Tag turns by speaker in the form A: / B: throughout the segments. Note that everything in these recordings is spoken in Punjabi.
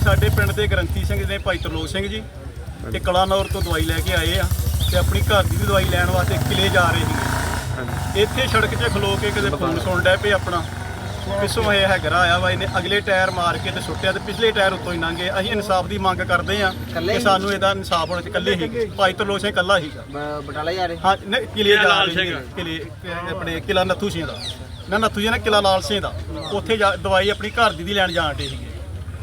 A: ਜੀ ਸਾਡੇ ਪਿੰਡ ਦੇ ਗ੍ਰੰਥੀ ਸਿੰਘ ਨੇ ਭਾਈ ਤਰਲੋਕ ਸਿੰਘ ਜੀ ਤੇ ਕਲਾਨੌਰ ਤੋਂ ਦਵਾਈ ਲੈ ਕੇ ਆਏ ਆ ਤੇ ਆਪਣੀ ਘਰ ਦੀ ਵੀ ਦਵਾਈ ਲੈਣ ਵਾਸਤੇ ਕਿਲੇ ਜਾ ਰਹੇ ਸੀਗੇ। ਇੱਥੇ ਸੜਕ 'ਤੇ ਖਲੋ ਕੇ ਕਿਤੇ ਫੋਨ ਸੁਣ ਡੈ ਪਏ ਆਪਣਾ ਪਿੱਛੋਂ ਇਹ ਹੈਗਰਾ ਆਇਆ ਵਾ ਇਹਨੇ ਅਗਲੇ ਟਾਇਰ ਮਾਰ ਕੇ ਤੇ ਸੁੱਟਿਆ ਤੇ ਪਿਛਲੇ ਟਾਇਰ ਉੱਤੋਂ ਹੀ ਲੰਘੇ ਅਸੀਂ ਇਨਸਾਫ ਦੀ ਮੰਗ ਕਰਦੇ ਆ ਕਿ ਸਾਨੂੰ ਇਹਦਾ ਇਨਸਾਫ ਹੋਣਾ ਚਾਹੀਦਾ। ਇਕੱਲੇ ਹੀ? ਭਾਈ ਤਰਲੋਕ ਸਿੰਘ ਇਕੱਲਾ ਹੀਗਾ
B: ਬ- ਬਟਾਲਾ ਜਾ ਰਹੇ?
A: ਹਾਂ ਨਹੀਂ, ਕਿਲੇ ਜਾ ਰਹੇ। ਕਿਲੇ ਆਪਣੇ ਕਿਲਾ ਨੱਥੂ ਸਿੰਘ ਦਾ। ਨਾ ਨੱਥੂ ਜੀ ਨਾ ਕਿਲਾ ਲਾਲ ਸਿੰਘ ਦਾ। ਉੱਥੇ ਜਾ- ਦਵਾਈ ਆਪਣੀ ਘਰ ਦੀ ਦੀ ਲੈਣ ਜਾਣ ਡੇ ਸੀਗੇ।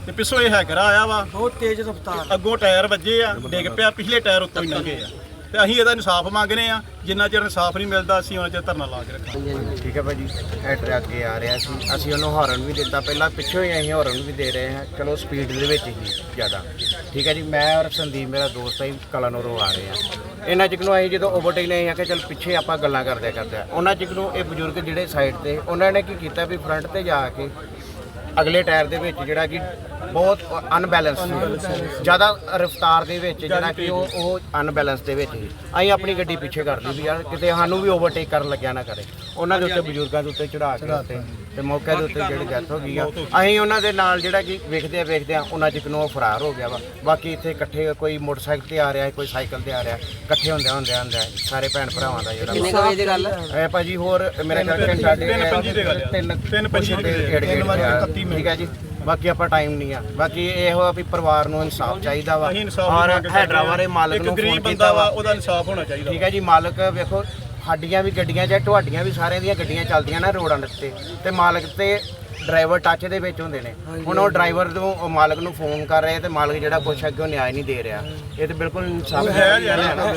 A: ਤੇ ਪਿੱਛੋਂ ਇਹ ਹੈਗਰਾ ਆਇਆ ਵਾ।
B: ਬਹੁਤ ਤੇਜ਼ ਰਫ਼ਤਾਰ।
A: ਅੱਗੋਂ ਟਾਇਰ ਵੱਜੇ ਆ ਡਿੱਗ ਪਿਆ ਪਿਛਲੇ ਟਾਇਰ ਉੱਤੋਂ ਹੀ ਲੰਘੇ ਆ। ਤੇ ਅਸੀਂ ਇਹਦਾ ਇਨਸਾਫ ਮੰਗਨੇ ਆ ਜਿੰਨਾ ਚਿਰ ਇਨਸਾਫ ਨਹੀਂ ਮਿਲਦਾ ਅਸੀਂ ਉਹਨਾਂ ਚਿਰ ਧਰਨਾ ਲਾ ਕੇ ਰੱਖਾਂਗੇ।
C: ਠੀਕ ਹੈ ਭਾਜੀ ਹੈਡਰ ਅੱਗੇ ਆ ਰਿਹਾ ਸੀ। ਅਸੀਂ ਉਹਨੂੰ ਹਾਰਨ ਵੀ ਦਿੱਤਾ। ਪਹਿਲਾਂ ਪਿੱਛੋਂ ਹੀ ਅਸੀਂ ਹਾਰਨ ਵੀ ਦੇ ਰਹੇ ਹਾਂ। ਚਲੋ ਸਪੀਡ ਦੇ ਵਿੱਚ ਹੀ ਜ਼ਿਆਦਾ। ਠੀਕ ਹੈ ਜੀ ਮੈਂ ਔਰ ਸੰਦੀਪ ਮੇਰਾ ਦੋਸਤ ਹੈ ਕਲਾਨੋਰੋਂ ਆ ਰਹੇ ਹਾਂ ਇਹਨਾਂ ਚਿਕ ਨੂੰ ਅਸੀਂ ਜਦੋਂ ਓਵਰਟੇਕ ਨਹੀਂ ਆ ਕਿ ਚਲ ਪਿੱਛੇ ਆਪਾਂ ਗੱਲਾਂ ਕਰਦੇ ਕਰਦੇ ਉਹਨਾਂ ਚਿਕ ਨੂੰ ਇਹ ਬਜ਼ੁਰਗ ਜਿਹੜੇ ਸਾਈਡ ਤੇ ਉਹਨਾਂ ਨੇ ਕੀ ਕੀਤਾ ਵੀ ਫਰੰਟ ਤੇ ਜਾ ਕੇ ਅਗਲੇ ਟਾਇਰ ਦੇ ਵਿੱਚ ਜਿਹੜਾ ਕਿ ਬਹੁਤ ਅਨਬੈਲੈਂਸ ਸੀ। ਜ਼ਿਆਦਾ ਰਫਤਾਰ ਦੇ ਵਿੱਚ ਜਿਹੜਾ ਕਿ ਉਹ ਉਹ ਅਨਬੈਲੈਂਸ ਦੇ ਵਿੱਚ ਸੀ। ਅਸੀਂ ਆਪਣੀ ਗੱਡੀ ਪਿੱਛੇ ਕਰ ਲਈ ਵੀ ਯਾਰ ਕਿਤੇ ਸਾਨੂੰ ਵੀ ਓਵਰਟੇਕ ਕਰਨ ਲੱਗਿਆ ਨਾ ਕਰੇ। ਉਹਨਾਂ ਦੇ ਉੱਤੇ ਬਜ਼ੁਰਗਾਂ ਦੇ ਉੱਤੇ ਚੜਾ ਕੇ ਉੱਤੇ। ਤੇ ਮੌਕੇ ਦੇ ਉੱਤੇ ਜਿਹੜੀ ਡੈਥ ਹੋ ਗਈ ਆ ਅਸੀਂ ਉਹਨਾਂ ਦੇ ਨਾਲ ਜਿਹੜਾ ਕਿ ਵੇਖਦੇ ਆ ਵੇਖਦੇ ਆ ਉਹਨਾਂ ਚ ਨੂੰ ਉਹ ਫਰਾਰ ਹੋ ਗਿਆ ਵਾ। ਬਾਕੀ ਇੱਥੇ ਇਕੱਠੇ ਕੋਈ ਮੋਟਰਸਾਈਕਲ ਤੇ ਆ ਰਿਹਾ ਕੋਈ ਸਾਈਕਲ ਤੇ ਆ ਰਿਹਾ ਇਕੱਠੇ ਹੁੰਦੇ ਹੁੰਦੇ ਹੁੰਦੇ ਸਾਰੇ ਭੈਣ ਭਰਾਵਾਂ ਦਾ ਜਿਹੜਾ
B: ਕਿੰਨੇ ਵਜੇ ਦੀ ਗੱਲ ਹੈ
C: ਇਹ ਭਾਜੀ ਹੋਰ ਮੇਰੇ ਖਿਆਲ ਘੰਟਾ ਡੇਢ
A: ਤਿੰਨ ਪੰਜੀ ਦੇ ਗੱਲ ਆ।
C: ਤਿੰਨ
A: ਤਿੰਨ ਪੰਜੀ
C: ਕੁਛ
A: ਦੇ। ਇਕੱਤੀ ਮਿੰਟ।
C: ਠੀਕ ਹੈ ਜੀ? ਬਾਕੀ ਆਪਾਂ ਟਾਈਮ ਨਹੀਂ ਆ। ਬਾਕੀ ਇਹੋ ਆ ਵੀ ਪਰਿਵਾਰ ਨੂੰ ਇਨਸਾਫ ਚਾਹੀਦਾ ਵਾ। ਔਰ ਹੈਦਰਾਬਾਦ ਦੇ ਮਾਲਕ ਨੂੰ ਫੋਨ ਕੀਤਾ
A: ਵਾ ਉਹਦਾ ਇਨਸਾਫ ਹੋਣਾ ਚਾਹੀਦਾ
C: ਠੀਕ ਹੈ ਜੀ ਮਾਲਕ ਵੇਖੋ ਸਾਡੀਆਂ ਵੀ ਗੱਡੀਆਂ ਜਾਂ ਤੁਹਾਡੀਆਂ ਵੀ ਸਾਰਿਆਂ ਦੀਆਂ ਗੱਡੀਆਂ ਚੱਲਦੀਆਂ ਨਾ ਰੋਡਾਂ ਦੇ ਉੱਤੇ ਤੇ ਮਾਲਕ ਤੇ ਡਰਾਈਵਰ ਟੱਚ ਦੇ ਵਿੱਚ ਹੁੰਦੇ ਨੇ। ਹੁਣ ਉਹ ਡਰਾਈਵਰ ਨੂੰ ਉਹ ਮਾਲਕ ਨੂੰ ਫੋਨ ਕਰ ਰਹੇ ਤੇ ਮਾਲਕ ਜਿਹੜਾ ਕੁਛ ਅੱਗੇ ਉਹ ਨਿਆਂ ਨਹੀਂ ਦੇ ਰਿਹਾ। ਇਹ ਤੇ ਬਿਲਕੁਲ ਇਨਸਾਫ
A: ਹੈ।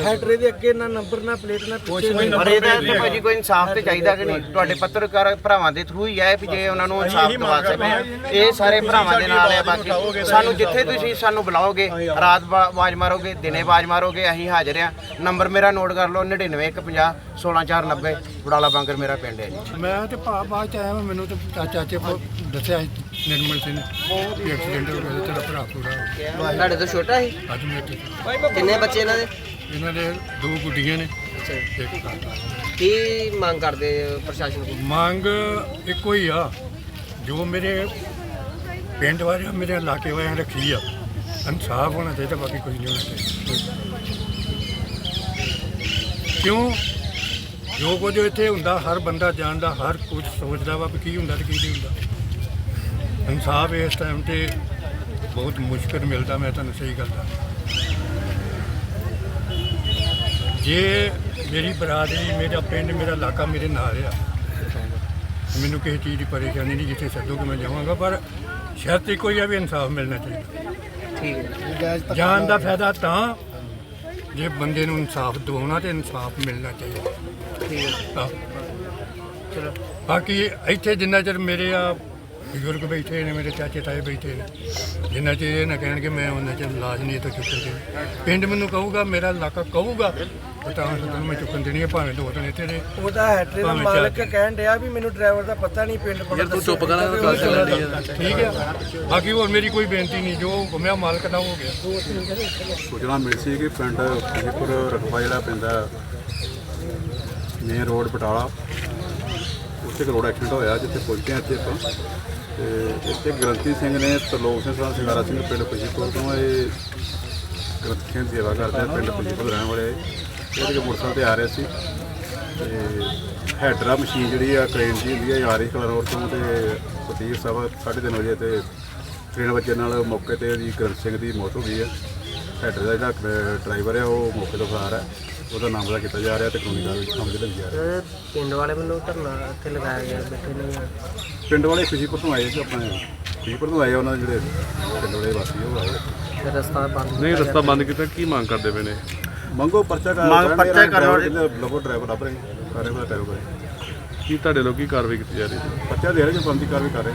B: ਹੈਡਰੇ ਦੇ ਅੱਗੇ ਨਾ ਨੰਬਰ ਨਾ ਪਲੇਟ ਨਾ ਪਿੱਛੇ
C: ਪਰ ਇਹਦੇ ਤੇ ਭਾਜੀ ਕੋਈ ਇਨਸਾਫ ਤੇ ਚਾਹੀਦਾ ਕਿ ਨਹੀਂ? ਤੁਹਾਡੇ ਪੱਤਰਕਾਰ ਭਰਾਵਾਂ ਦੇ ਥਰੂ ਹੀ ਹੈ ਵੀ ਜੇ ਉਹਨਾਂ ਨੂੰ ਇਨਸਾਫ ਦਵਾ। ਸਕਣ ਇਹ ਸਾਰੇ ਭਰਾਵਾਂ ਦੇ ਨਾਲ ਹੈ ਬਾਕੀ। ਸਾਨੂੰ ਜਿੱਥੇ ਤੁਸੀਂ ਸਾਨੂੰ ਬੁਲਾਓਗੇ ਰਾਤ ਆਵਾਜ਼ ਮਾਰੋਗੇ ਦਿਨੇ ਆਵਾਜ਼ ਮਾਰੋਗੇ ਅਸੀਂ ਹਾਜ਼ਰ ਆ ਨੰਬਰ ਮੇਰਾ ਨੋਟ ਕਰ ਲਓ 9950 16490 ਬੁੜਾਲਾ ਬਾਂਗਰ ਮੇਰਾ ਪਿੰਡ ਹੈ ਜੀ।
D: ਮੈਂ ਤੇ ਭਾ ਬਾਅਦ ਚ ਆਇਆ ਵਾਂ, ਮੈਨੂੰ ਤੇ ਚਾ- ਚਾਚੇ ਕੋ ਦੱਸਿਆ ਸੀ ਨਿਰਮਲ ਸਿੰਘ ਵੀ ਐਕਸੀਡੈਂਟ ਹੋ ਗਿਆ ਤੇ ਤੇਰਾ ਭਰਾ ਪੂਰਾ
B: ਤੁਹਾਡੇ ਤੋਂ ਛੋਟਾ ਸੀ?
D: ਅੱਜ ਮੈਂ ਤੇ
B: ਕਿੰਨੇ ਬੱਚੇ ਇਹਨਾਂ ਦੇ?
D: ਇਹਨਾਂ ਦੇ ਦੋ ਗੁੱਡੀਆਂ ਨੇ
B: ਅੱਛਾ।
D: ਤੇ ਇੱਕ ਕਾਕਾ
B: ਕੀ ਮੰਗ ਕਰਦੇ ਪ੍ਰਸ਼ਾਸਨ ਕੋਲ?
D: ਮੰਗ ਇੱਕੋ ਹੀ ਆ ਜੋ ਮੇਰੇ ਪਿੰਡ ਵਾਲਿਆਂ ਮੇਰੇ ਇਲਾਕੇ ਵਾਲਿਆਂ ਨੇ ਰੱਖੀ ਆ ਇਨਸਾਫ ਹੋਣਾ ਚਾਹੀਦਾ ਬਾਕੀ ਕੁਝ ਨਹੀਂ ਹੋਣਾ ਚਾਹੀਦਾ। ਕਿਉਂ? ਜੋ ਕੁਝ ਇੱਥੇ ਹੁੰਦਾ ਹਰ ਬੰਦਾ ਜਾਣਦਾ ਹਰ ਕੁਝ ਸੋਚਦਾ ਵਾ ਵੀ ਕੀ ਹੁੰਦਾ ਤੇ ਕੀ ਨਹੀਂ ਹੁੰਦਾ। ਇਨਸਾਫ ਇਸ ਟਾਈਮ ਤੇ ਬਹੁਤ ਮੁਸ਼ਕਲ ਮਿਲਦਾ ਮੈਂ ਤੁਹਾਨੂੰ ਸਹੀ ਗੱਲ ਦੱਸਾਂ। ਜੇ ਮੇਰੀ ਬਰਾਦਰੀ ਮੇਰਾ ਪਿੰਡ ਮੇਰਾ ਇਲਾਕਾ ਮੇਰੇ ਨਾਲ ਆ ਮੈਨੂੰ ਕਿਸੇ ਚੀਜ਼ ਦੀ ਪਰੇਸ਼ਾਨੀ ਨਹੀਂ ਜਿੱਥੇ ਸੱਦੋਗੇ ਮੈਂ ਜਾਵਾਂਗਾ ਪਰ ਸ਼ਰਤ ਇੱਕੋ ਹੀ ਆ ਵੀ ਇਨਸਾਫ ਮਿਲਣਾ ਚਾਹੀਦਾ।
B: ਠੀਕ ਹੈ।
D: ਜਾਨ ਦਾ ਫਾਇਦਾ ਤਾਂ ਜੇ ਬੰਦੇ ਨੂੰ ਇਨਸਾਫ ਦਿਵਾਉਣਾ ਤੇ ਇਨਸਾਫ ਮਿਲਣਾ ਚਾਹੀਦਾ।
B: ਠੀਕ ਹੈ।
D: ਆਹ।
B: ਚਲੋ।
D: ਬਾਕੀ ਇੱਥੇ ਜਿੰਨਾ ਚਿਰ ਮੇਰੇ ਆ ਬਜ਼ੁਰਗ ਬੈਠੇ ਨੇ ਮੇਰੇ ਚਾਚੇ ਤਾਏ ਬੈਠੇ ਨੇ ਜਿੰਨਾ ਚਿਰ ਇਹ ਨਾ ਕਹਿਣਗੇ ਮੈਂ ਉਹਨਾਂ ਚਿਰ ਲਾਜ ਨਹੀਂ ਇੱਥੋਂ ਚੁੱਕਣ ਦੇਣੀ ਪਿੰਡ ਮੈਨੂੰ ਕਹੂਗਾ ਮੇਰਾ ਇਲਾਕਾ ਕਹੂਗਾ ਤਾਂ ਤੁਹਾਨੂੰ ਮੈਂ ਚੁੱਕਣ ਦੇਣੀ ਹੈ ਭਾਵੇਂ ਦੋ ਦਿਨ ਇੱਥੇ ਨੇ
E: ਉਹਦਾ ਹੈਟਰੇ ਦਾ
D: ਭਾਵੇਂ
E: ਮਾਲਕ। ਕਹਿਣ ਡਿਆ ਵੀ ਮੈਨੂੰ ਡਰਾਈਵਰ ਦਾ ਪਤਾ ਨਹੀਂ ਪਿੰਡ ਪੜਾ
F: ਤੂੰ ਚੁੱਪ ਕਰ ਗੱਲ ਚੱਲਣੀ ਹੈ
D: ਠੀਕ ਹੈ। ਬਾਕੀ ਹੋਰ ਮੇਰੀ ਕੋਈ ਬੇਨਤੀ ਨਹੀਂ ਜੋ ਗੁੰਮਿਆ ਮਾਲਕ ਦਾ ਹੋ ਗਿਆ।
G: ਸੂਚਨਾ ਮਿਲੀ ਸੀ ਕਿ ਪਿੰਡ ਫਤਿਹਪੁਰ ਰਕਬਾ ਜਿਹੜਾ ਪੈਂਦਾ ਮੇਨ ਰੋਡ ਬਟਾਲਾ। ਉੱਥੇ ਇੱਕ ਰੋਡ ਐਕਸੀਡੈਂਟ ਹੋਇਆ ਜਿੱਥੇ ਪਹੁੰਚੇ ਹਾਂ ਇੱਥੇ ਆਪਾਂ। ਤੇ ਇੱਥੇ ਗ੍ਰੰਥੀ ਸਿੰਘ ਨੇ, ਤਰਲੋਕ ਸਿੰਘ ਸਾਹਿਬ ਸਿੰਘਾਰਾ ਸਿੰਘ ਪਿੰਡ ਫਤਿਹਪੁਰ ਤੋਂ ਇਹ ਗ੍ਰੰਥੀਆਂ ਦੀ ਸੇਵਾ ਕਰਦੇ ਆ, ਪਿੰਡ ਫਤਿਹਪੁਰ ਦੇ ਰਹਿਣ ਵਾਲੇ। ਇਹ ਜਿਹੜੇ ਮੋਟਰਸਾਈਕਲ ਤੇ ਆ ਰਹੇ ਸੀ। ਤੇ ਹੈਡਰਾ ਮਸ਼ੀਨ ਜਿਹੜੀ ਆ, ਕ੍ਰੇਨ ਦੀ ਹੁੰਦੀ ਆ ਆ ਰਹੀ ਕਲਰ ਰੋਡ ਤੋਂ। ਤੇ ਸਤੀਰ ਸਾਹਿਬ, ਸਾਢੇ ਤਿੰਨ ਵਜੇ ਤੇ ਟ੍ਰੇਨ ਵੱਜਣ ਨਾਲ ਮੌਕੇ ਤੇ ਉਹਦੀ ਗ੍ਰੰਥ ਸਿੰਘ ਦੀ ਮੌਤ ਹੋ ਗਈ ਹੈ ਹੈਡਰ ਦਾ ਜਿਹੜਾ ਡਰਾਈਵਰ ਹੈ ਉਹ ਮੌਕੇ ਤੋਂ ਫਰਾਰ ਹੈ। ਉਹਦਾ ਨਾਮ ਦਾ ਕੀਤਾ ਜਾ ਰਿਹਾ ਤੇ ਕਾਨੂੰਨੀ ਕਾਰਵਾਈ ਸਮਝ ਲਈ ਜਾ ਰਹੀ ਹੈ।
B: ਪਿੰਡ ਵਾਲੇ ਵੱਲੋਂ ਧਰਨਾ ਇੱਥੇ ਲਗਾਇਆ ਗਿਆ ਬੈਠੇ ਨੇ
G: ਪਿੰਡ ਵਾਲੇ ਖੁਸ਼ੀਪੁਰ ਤੋਂ ਆਏ ਸੀ ਆਪਣੇ। ਖੁਸ਼ੀਪੁਰ ਤੋਂ ਆਏ ਉਹਨਾਂ ਦੇ ਜਿਹੜੇ ਪਿੰਡ ਵਾਲੇ ਵਾਸੀ ਉਹ ਆਏ
B: ਤੇ ਰਸਤਾ ਬੰਦ
F: ਨਹੀਂ ਰਸਤਾ ਬੰਦ ਕੀਤਾ ਕੀ ਮੰਗ ਕਰਦੇ ਪਏ ਨੇ?
G: ਮੰਗੋ ਪਰਚਾ ਕਰ
C: ਮੰਗ ਪਰਚਾ ਕਰੋ।
G: ਲੋਕੋ ਡਰਾਈਵਰ ਲੱਭ ਰਹੇ ਸਾਰੇ ਟੈਰੋ ਕਰੇ।
F: ਕੀ ਤੁਹਾਡੇ ਲੋਕੀ ਕਾਰਵਾਈ ਕੀਤੀ ਜਾ ਰਹੀ ਹੈ?
G: ਪਰਚਾ ਦੇ ਰਹੇ ਜੋ ਬੰਦੀ ਕਾਰਵਾਈ ਕਰ ਰਹੇ